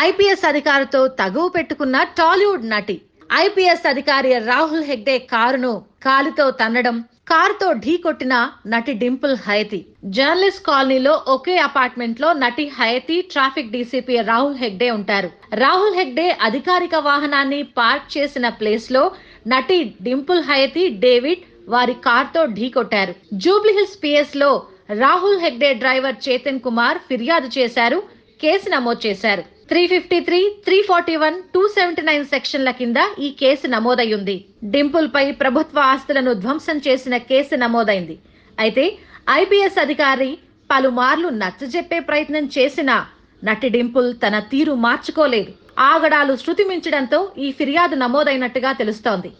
IPS అధికారితో తగువ పెట్టుకున్న టాలీవుడ్ నటి. IPS అధికారి రాహుల్ హెగ్డే కారును కాలితో తన్నడం కారుతో ఢీకొట్టిన నటి డింపుల్ హయతి. జర్నలిస్ట్ కాలనీలో ఒకే అపార్ట్మెంట్లో నటి హయతి ట్రాఫిక్ డీసీపీ రాహుల్ హెగ్డే ఉంటారు. రాహుల్ హెగ్డే అధికారిక వాహనాన్ని పార్క్ చేసిన ప్లేస్లో నటి డింపుల్ హయతి డేవిడ్ వారి కార్తో ఢీకొట్టారు జూబ్లీహిల్స్ పిఎస్లో రాహుల్ హెగ్డే డ్రైవర్ చేతన్ కుమార్ ఫిర్యాదు చేశారు కేసు నమోదు చేశారు. Three fifty three three forty one two seventy nine సెక్షన్ల కింద ఈ కేసు నమోదయ్యింది. డింపుల్ పై ప్రభుత్వ ఆస్తులను ధ్వంసం చేసిన కేసు నమోదైంది. అయితే ఐపీఎస్ అధికారి పలుమార్లు నచ్చజెప్పే ప్రయత్నం చేసినా నటి డింపుల్ తన తీరు మార్చుకోలేదు. ఆగడాలు శృతి మించడంతో ఈ ఫిర్యాదు నమోదైనట్టుగా తెలుస్తోంది.